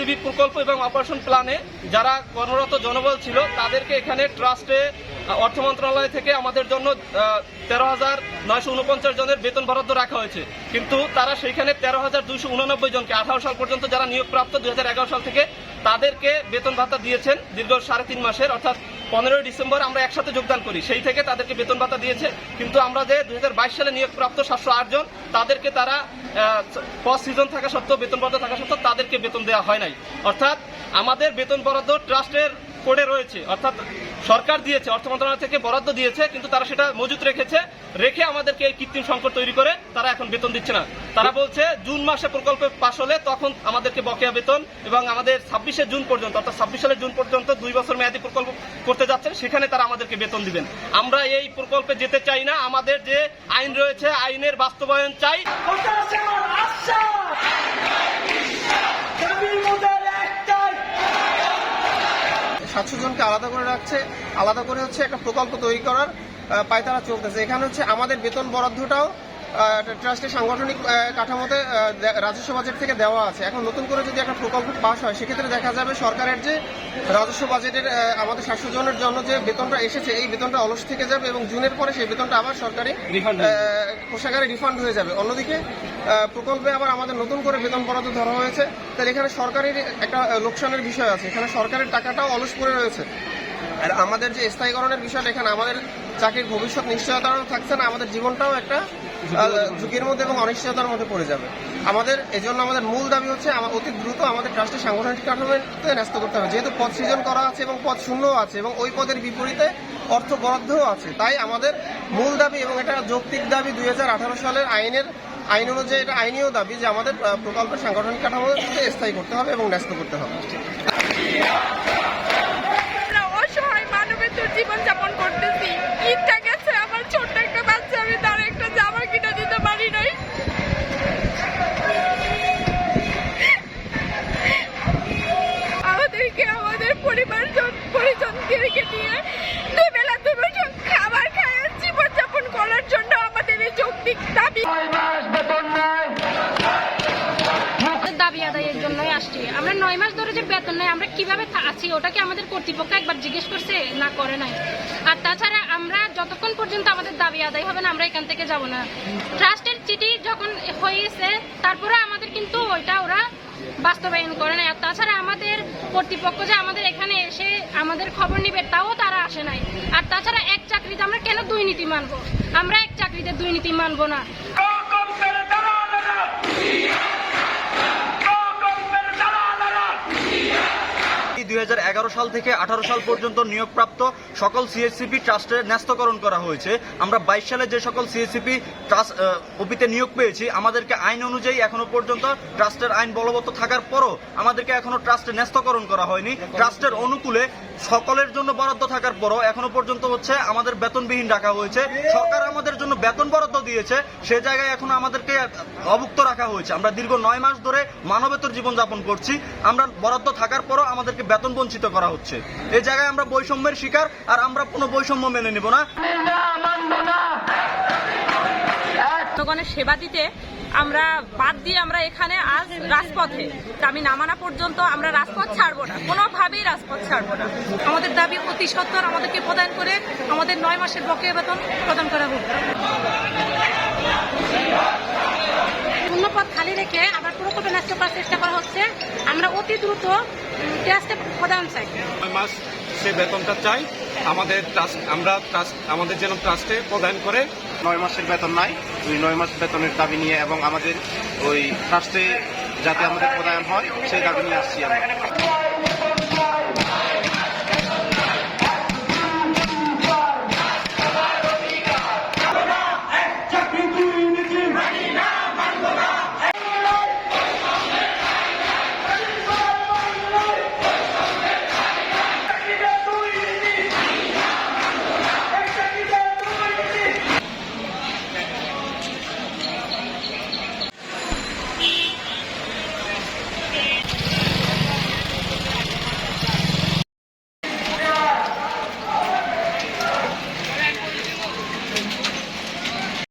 সিএসসিবি প্রকল্প এবং অপারেশন প্ল্যানে যারা কর্মরত জনবল ছিল, তাদেরকে এখানে ট্রাস্টে অর্থ মন্ত্রণালয় থেকে আমাদের জন্য তেরো হাজার নয়শো উনপঞ্চাশ জনের বেতন বরাদ্দ রাখা হয়েছে। কিন্তু তারা সেইখানে তেরো হাজার দুশো উননব্বই জনকে আঠারো সাল পর্যন্ত যারা নিয়োগপ্রাপ্ত, দুই হাজার এগারো সাল থেকে তাদেরকে বেতন ভাতা দিয়েছেন দীর্ঘ সাড়ে তিন মাসের, অর্থাৎ পনেরোই ডিসেম্বর আমরা একসাথে যোগদান করি। সেই থেকে তাদেরকে বেতন ভাতা দিয়েছে। কিন্তু আমরা যে দু হাজার বাইশ সালে নিয়োগপ্রাপ্ত সাতশো আটজন তাদেরকে তারা ফার্স্ট সিজন থাকা সত্ত্বেও, বেতন বরাদ্দ থাকা সত্ত্বেও তাদেরকে বেতন দেওয়া হয় নাই। অর্থাৎ আমাদের বেতন বরাদ্দ ট্রাস্টের কোডে রয়েছে। অর্থাৎ সরকার দিয়েছে, অর্থ মন্ত্রণালয় থেকে বরাদ্দ দিয়েছে, কিন্তু তারা সেটা মজুত রেখেছে, রেখে আমাদেরকে এই কৃত্রিম সংকট তৈরি করে তারা এখন বেতন দিচ্ছে না। তারা বলছে, জুন মাসে প্রকল্পে পাশ হলে তখন আমাদেরকে বকেয়া বেতন এবং আমাদের ছাব্বিশে জুন পর্যন্ত, অর্থাৎ ছাব্বিশ সালের জুন পর্যন্ত দুই বছর মেয়াদী প্রকল্প করতে যাচ্ছেন, সেখানে তারা আমাদেরকে বেতন দিবেন। আমরা এই প্রকল্পে যেতে চাই না, আমাদের যে আইন রয়েছে, আইনের বাস্তবায়ন চাই। সাতশো জনকে আলাদা করে রাখছে, আলাদা করে হচ্ছে একটা প্রকল্প তৈরি করার পায়তারা চলতেছে। এখানে হচ্ছে আমাদের বেতন বরাদ্দটাও ট্রাস্টের সাংগঠনিক কাঠামোতে রাজস্ব বাজেট থেকে দেওয়া আছে। এখন নতুন করে যদি একটা প্রকল্প পাস হয় সেক্ষেত্রে দেখা যাবে সরকারের যে রাজস্ব বাজেটের আমাদের সাতশো জনের জন্য যে বেতনটা এসেছে এই বেতনটা অলস থেকে যাবে এবং জুনের পরে সেই বেতনটা আবার সরকারি কোষাগারে রিফান্ড হয়ে যাবে। অন্যদিকে প্রকল্পে আবার আমাদের নতুন করে বেতন বরাদ্দ ধরা হয়েছে। তাহলে এখানে সরকারের একটা লোকসানের বিষয় আছে। এখানে সরকারের টাকাটাও অলস পড়ে রয়েছে। আর আমাদের যে স্থায়ীকরণের বিষয়টা এখানে আমাদের চাকরির ভবিষ্যৎ নিশ্চয়তাও থাকছে না, আমাদের জীবনটাও একটা ঝুঁকির মধ্যে এবং অনিশ্চয়তার মধ্যে পড়ে যাবে। আমাদের, এজন্য আমাদের মূল দাবি হচ্ছে অতি দ্রুত আমাদের ট্রাস্টের সাংগঠনিক কাঠামোতে ন্যস্ত করতে হবে। যেহেতু পদ সৃজন করা আছে এবং পদ শূন্যও আছে এবং ওই পদের বিপরীতে অর্থ বরাদ্দও আছে, তাই আমাদের মূল দাবি এবং এটা যৌক্তিক দাবি দুই হাজার আঠারো সালের আইনের, আইন অনুযায়ী এটা আইনীয় দাবি যে আমাদের প্রকল্পের সাংগঠনিক কাঠামোতে স্থায়ী করতে হবে এবং ন্যস্ত করতে হবে। আমরা অসহায় মানবেতর জীবন যাপন করতেছি। দিয়ে দুই বেলা দুই বছর খাবার খায় জীবন যাপন করার জন্য আমাদের এই যৌক্তিক দাবি। দাবি আদায়ের জন্যই আসছি। আমরা নয় মাস ধরে যে বেতন নেই আমরা কীভাবে আছি ওটা কি আমাদের কর্তৃপক্ষ একবার জিজ্ঞেস করছে না করে নাই। আর তাছাড়া আমরা যতক্ষণ পর্যন্ত আমাদের দাবি আদায় হবে না আমরা এখান থেকে যাব না। ট্রাস্টের চিঠি যখন হয়েছে তারপরে আমাদের কিন্তু ওইটা ওরা বাস্তবায়ন করে না আর তাছাড়া আমাদের কর্তৃপক্ষ যে আমাদের এখানে এসে আমাদের খবর নিবে, তাও তারা আসে নাই। আর তাছাড়া এক চাকরিতে আমরা কেন দুর্নীতি মানবো? আমরা এক চাকরিতে দুর্নীতি মানবো না? দুই হাজার এগারো সাল থেকে আঠারো সাল পর্যন্ত নিয়োগপ্রাপ্ত সকল সিএসসিপি ট্রাস্টের ন্যস্তকরণ করা হয়েছে। আমরা বাইশ সালে যে সকল সিএসসিপি ট্রাস্ট ওপিতে নিয়োগ পেয়েছি, আমাদেরকে আইন অনুযায়ী এখনও পর্যন্ত ট্রাস্টের আইন বলবৎ থাকার পরও আমাদেরকে এখনও ট্রাস্টে ন্যস্তকরণ করা হয়নি। ট্রাস্টের অনুকূলে সকলের জন্য বরাদ্দ থাকার পরও এখনও পর্যন্ত হচ্ছে আমাদের বেতনবিহীন রাখা হয়েছে। সরকার আমাদের জন্য বেতন বরাদ্দ দিয়েছে, সে জায়গায় এখন আমাদেরকে অভুক্ত রাখা হয়েছে। আমরা দীর্ঘ নয় মাস ধরে মানবেতর জীবনযাপন করছি। আমরা বরাদ্দ থাকার পরও আমাদেরকে বেতন বঞ্চিত করা হচ্ছে। এই জায়গায় আমরা বৈষম্যের শিকার আর আমরা কোনো বৈষম্য মেনে নিব না। জনগণের সেবা দিতে আমরা বাদ দিয়ে আমরা এখানে আজ রাজপথে। দাবি নামানা পর্যন্ত আমরা রাজপথ ছাড়বো না। কোনোভাবেই রাজপথ ছাড়বো না। আমাদের দাবি অতি সত্তর আমাদেরকে প্রদান করে আমাদের নয় মাসের বকেয়া বেতন প্রদান করা হোক। পদ খালি রেখে আবার পুরোপুরি নষ্ট করার চেষ্টা করা হচ্ছে। আমরা অতি দ্রুত ট্রাস্টে প্রদান চাই। নয় মাস সে বেতনটা চাই। আমাদের ট্রাস্ট আমরা ট্রাস্ট আমাদের যেন ট্রাস্টে প্রদান করে। নয় মাসের বেতন নাই। ওই নয় মাস বেতনের দাবি নিয়ে এবং আমাদের ওই ট্রাস্টে যাতে আমাদের প্রদান হয় সেই দাবি নিয়ে আসছি আমরা।